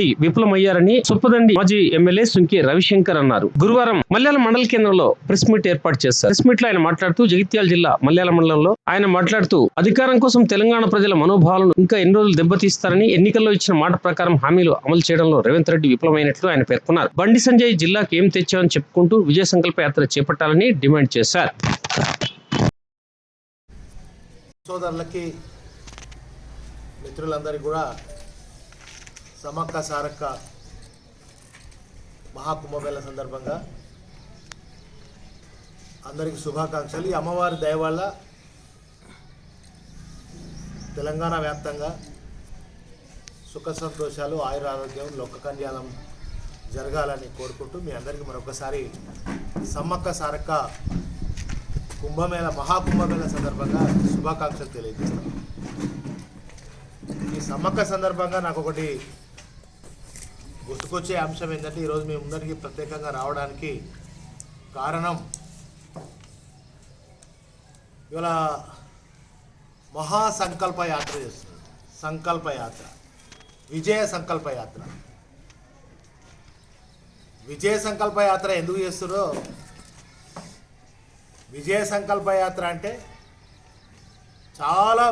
రెడ్డి విఫలమయ్యారని సుప్పదండి మాజీ ఎమ్మెల్యే సుంకి రవిశంకర్ అన్నారు. గురువారం మల్యాల మండల కేంద్రంలో ప్రెస్ మీట్ ఏర్పాటు చేశారు. ప్రెస్ మీట్లో ఆయన మాట్లాడుతూ జగిత్యాల జిల్లా మల్యాల మండలంలో ఆయన మాట్లాడుతూ అధికారం కోసం తెలంగాణ ప్రజల మనోభావాలను ఇంకా ఎన్ని రోజులు దెబ్బతీస్తారని ఎన్నికల్లో ఇచ్చిన మాట ప్రకారం హామీలు అమలు చేయడంలో రేవంత్ రెడ్డి విఫలమైనట్లు ఆయన పేర్కొన్నారు. బండి సంజయ్ జిల్లాకు ఏం తెచ్చామని చెప్పుకుంటూ విజయ సంకల్ప యాత్ర చేపట్టాలని డిమాండ్ చేశారు. సోదరులకి మిత్రులందరికీ కూడా సమక్క సారక్క మహాకుంభమేళ సందర్భంగా అందరికీ శుభాకాంక్షలు. ఈ అమ్మవారి దయ వల్ల తెలంగాణ వ్యాప్తంగా సుఖ సంతోషాలు ఆయుర ఆరోగ్యం లోక జరగాలని కోరుకుంటూ మీ అందరికీ మరొకసారి సమ్మక్క సారక్క కుంభమేళ మహాకుంభమేళ సందర్భంగా శుభాకాంక్షలు తెలియజేస్తాను. ఈ సమ్మక్క సందర్భంగా నాకు ఒకటి గుర్తుకొచ్చే అంశం ఏంటంటే ఈరోజు మీ ముందరికి ప్రత్యేకంగా రావడానికి కారణం ఇవాళ మహాసంకల్ప యాత్ర చేస్తున్నారు. సంకల్ప యాత్ర. విజయ సంకల్ప యాత్ర. విజయ సంకల్ప యాత్ర ఎందుకు చేస్తున్నారో విజయ సంకల్ప యాత్ర అంటే చాలా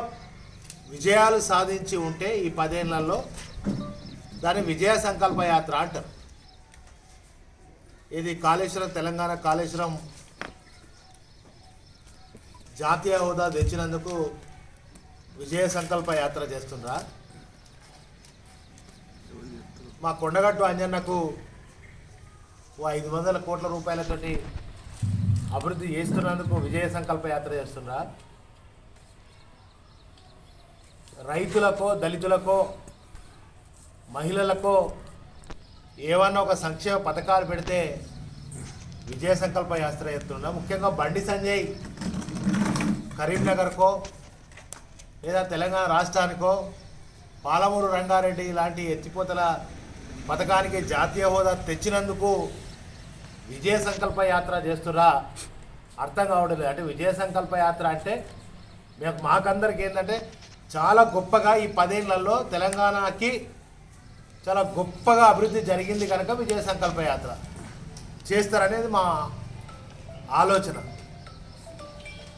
విజయాలు సాధించి ఉంటే ఈ పదేళ్ళలో దాన్ని విజయ సంకల్ప యాత్ర అంటారు. ఇది కాళేశ్వరం తెలంగాణ కాళేశ్వరం జాతీయ హోదా తెచ్చినందుకు విజయ సంకల్ప యాత్ర చేస్తుండ్రా. మా కొండగట్టు అంజన్నకు ఓ ఐదు వందల కోట్ల రూపాయలతోటి అభివృద్ధి చేస్తున్నందుకు విజయ సంకల్ప యాత్ర చేస్తుండ్రా. రైతులకో దళితులకో మహిళలకో ఏమన్నా ఒక సంక్షేమ పథకాలు పెడితే విజయ సంకల్ప యాత్ర చేస్తున్నా ముఖ్యంగా బండి సంజయ్ కరీంనగర్కో లేదా తెలంగాణ రాష్ట్రానికో పాలమూరు రంగారెడ్డి ఇలాంటి ఎత్తిపోతల పథకానికి జాతీయ హోదా తెచ్చినందుకు విజయ సంకల్ప యాత్ర చేస్తురా? అర్థం కావడం లేదు అంటే విజయ సంకల్ప యాత్ర అంటే మేము మాకందరికి ఏంటంటే చాలా గొప్పగా ఈ పదేళ్ళలో తెలంగాణకి చాలా గొప్పగా అభివృద్ధి జరిగింది కనుక విజయ సంకల్ప యాత్ర. చేస్తారనేది మా ఆలోచన.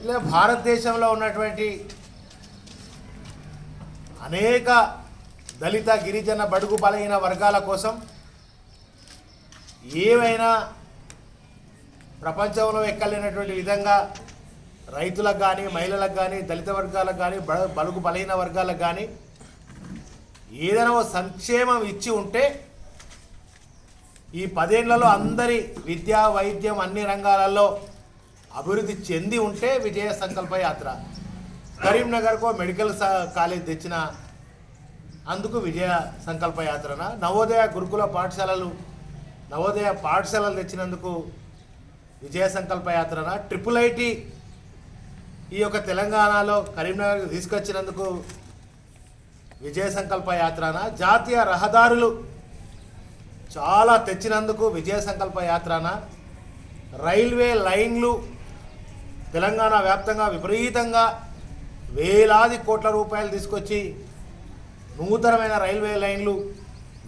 ఇలా భారతదేశంలో ఉన్నటువంటి అనేక దళిత గిరిజన బడుగు బలహీన వర్గాల కోసం ఏవైనా ప్రపంచంలో ఎక్కలేనటువంటి విధంగా రైతులకు కానీ మహిళలకు కానీ దళిత వర్గాలకు కానీ బ బలుగు బలహీన వర్గాలకు కానీ ఏదైనా ఓ సంక్షేమం ఇచ్చి ఉంటే ఈ పదేళ్ళలో అందరి విద్యా వైద్యం అన్ని రంగాలలో అభివృద్ధి చెంది ఉంటే విజయ సంకల్ప యాత్ర. కరీంనగర్కో మెడికల్ సా- కాలేజ్ తెచ్చిన అందుకు విజయ సంకల్ప యాత్రన? నవోదయ గురుకుల పాఠశాలలు నవోదయ పాఠశాలలు తెచ్చినందుకు విజయ సంకల్ప యాత్రన? ట్రిపుల్ ఐటీ ఈ యొక్క తెలంగాణలో కరీంనగర్ తీసుకొచ్చినందుకు విజయ సంకల్ప యాత్రన జాతీయ రహదారులు చాలా తెచ్చినందుకు విజయ సంకల్ప యాత్రన రైల్వే లైన్లు తెలంగాణ వ్యాప్తంగా విపరీతంగా వేలాది కోట్ల రూపాయలు తీసుకొచ్చి నూతనమైన రైల్వే లైన్లు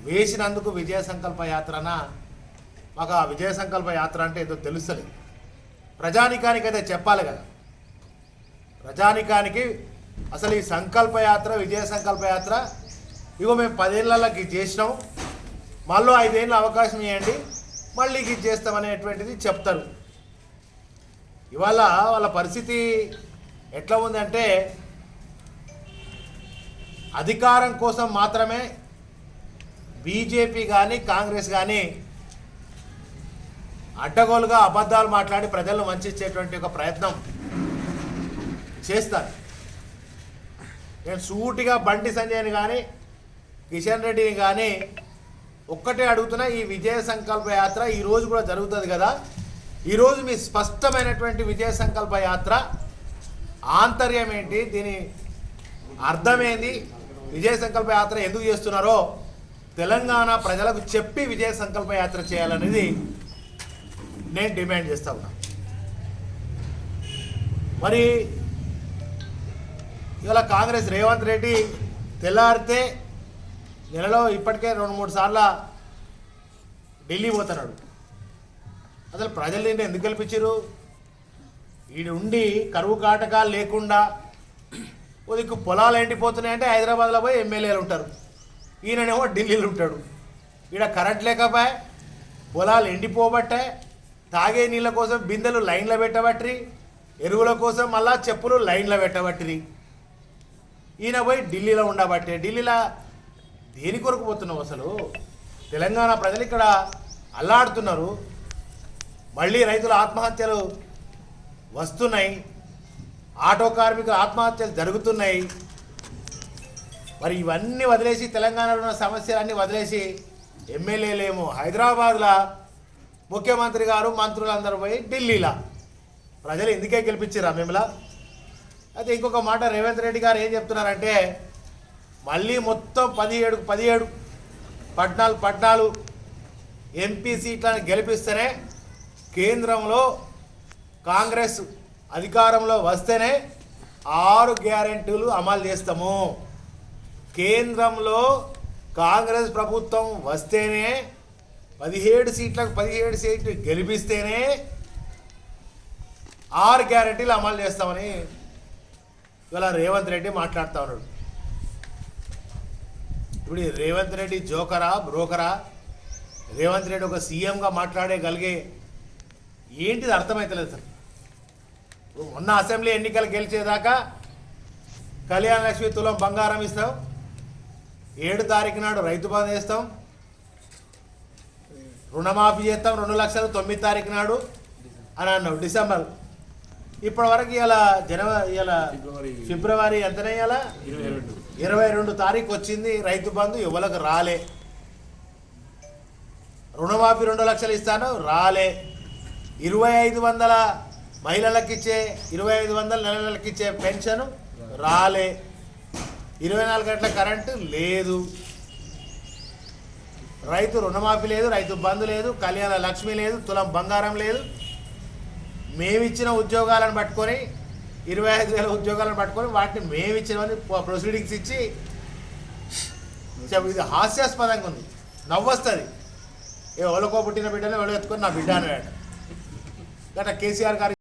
వేసినందుకు విజయ సంకల్ప యాత్రన మాకు ఆ విజయ సంకల్ప యాత్ర అంటే ఏదో తెలుస్తుంది ప్రజానికానికి అయితే చెప్పాలి కదా. ప్రజానికానికి అసలు ఈ సంకల్ప యాత్ర విజయ సంకల్ప యాత్ర ఇగో మేము పదేళ్ళకి చేసినాం. మళ్ళీ ఐదేళ్ళు అవకాశం ఇవ్వండి మళ్ళీ ఇది చేస్తామనేటువంటిది చెప్తారు. ఇవాళ వాళ్ళ పరిస్థితి ఎట్లా ఉందంటే అధికారం కోసం మాత్రమే బీజేపీ కానీ కాంగ్రెస్ కానీ అడ్డగోలుగా అబద్ధాలు మాట్లాడి ప్రజలను వంచేసేటువంటి ఒక ప్రయత్నం చేస్తారు. నేను సూటిగా బండి సంజయ్ని కానీ కిషన్ రెడ్డిని కానీ ఒక్కటే అడుగుతున్నా ఈ విజయ సంకల్ప యాత్ర ఈరోజు కూడా జరుగుతుంది కదా. ఈరోజు మీ స్పష్టమైనటువంటి విజయ సంకల్ప యాత్ర. ఆంతర్యం ఏంటి? దీని అర్థమేంది? విజయ సంకల్ప యాత్ర ఎందుకు చేస్తున్నారో తెలంగాణ ప్రజలకు చెప్పి విజయ సంకల్ప యాత్ర చేయాలనేది నేను డిమాండ్ చేస్తా ఉన్నా. మరి ఇవాళ కాంగ్రెస్ రేవంత్ రెడ్డి తెల్లారితే నెలలో ఇప్పటికే రెండు మూడు సార్లు ఢిల్లీ పోతున్నాడు. అసలు ప్రజలు ఏంటి ఎందుకు గెలిపించారు ఈడు ఉండి కరువు కాటకాలు లేకుండా ఓ పొలాలు ఎండిపోతున్నాయంటే హైదరాబాద్లో పోయి ఎమ్మెల్యేలు ఉంటారు. ఈయననేమో ఢిల్లీలో ఉంటాడు. ఈడ కరెంట్ లేకపోయా పొలాలు ఎండిపోబట్టే తాగే నీళ్ళ కోసం బిందెలు లైన్లో పెట్టబట్టిరి ఎరువుల కోసం మళ్ళా చెప్పులు లైన్లో పెట్టబట్టిరి. ఈయన పోయి ఢిల్లీలో ఉండబట్టే ఢిల్లీలో దేని కొరకు పోతున్నావు అసలు? తెలంగాణ ప్రజలు ఇక్కడ అల్లాడుతున్నారు. మళ్ళీ రైతుల ఆత్మహత్యలు వస్తున్నాయి. ఆటో కార్మికుల ఆత్మహత్యలు జరుగుతున్నాయి. మరి ఇవన్నీ వదిలేసి తెలంగాణలో ఉన్న సమస్యలన్నీ వదిలేసి ఎమ్మెల్యేలేమో హైదరాబాద్లో ముఖ్యమంత్రి గారు మంత్రులందరూ పోయి ఢిల్లీలో. ప్రజలు ఎందుకే గెలిపించారా మిమ్మల్ని? అయితే ఇంకొక మాట రేవంత్ రెడ్డి గారు ఏం చెప్తున్నారంటే మళ్ళీ మొత్తం పదిహేడు పదిహేడు పద్నాలుగు పద్నాలుగు ఎంపీ సీట్లను గెలిపిస్తేనే కేంద్రంలో కాంగ్రెస్ అధికారంలో వస్తేనే ఆరు గ్యారెంటీలు అమలు చేస్తాము. కేంద్రంలో కాంగ్రెస్ ప్రభుత్వం వస్తేనే పదిహేడు సీట్లకు పదిహేడు సీట్లు గెలిపిస్తేనే ఆరు గ్యారెంటీలు అమలు చేస్తామని ఇవాళ రేవంత్ రెడ్డి మాట్లాడుతూ ఉన్నాడు. ఇప్పుడు రేవంత్ రెడ్డి జోకరా బ్రోకరా రేవంత్ రెడ్డి ఒక సీఎంగా మాట్లాడగలిగే ఏంటిది అర్థమవుతలేదు సార్. మొన్న అసెంబ్లీ ఎన్నికలు గెలిచేదాకా కళ్యాణ లక్ష్మి తులం బంగారం ఇస్తాం. ఏడు తారీఖు నాడు రైతు బంధు వేస్తాం. రుణమాఫీ చేస్తాం. రెండు లక్షలు తొమ్మిది తారీఖు నాడు అని అన్నావు డిసెంబర్ ఇప్పటి వరకు ఇలా జనవరి ఇలా ఫిబ్రవరి ఎంతనే ఇలా ఇరవై రెండు. తారీఖు వచ్చింది రైతు బంధు ఎవరికి రాలే. రుణమాఫీ రెండు లక్షలు ఇస్తాను రాలే. ఇరవై ఐదు వందల మహిళలకు ఇచ్చే ఇరవై ఐదు వందల నెలలకు ఇచ్చే పెన్షన్ రాలే. ఇరవై నాలుగు గంటల కరెంటు లేదు. రైతు రుణమాఫీ లేదు రైతు బంధు లేదు కళ్యాణ లక్ష్మి లేదు తులం బంగారం లేదు. మేమిచ్చిన ఉద్యోగాలను పట్టుకొని ఇరవై ఐదు వేల ఉద్యోగాలను పట్టుకొని వాటిని మేమిచ్చినవని ప్రొసీడింగ్స్ ఇచ్చి ఇది హాస్యాస్పదంగా ఉంది. నవ్వొస్తుంది. ఏ ఎవరికో పుట్టిన బిడ్డలో ఎవరో ఎత్తుకొని నా బిడ్డ అన్నాడు గట కేసీఆర్ గారు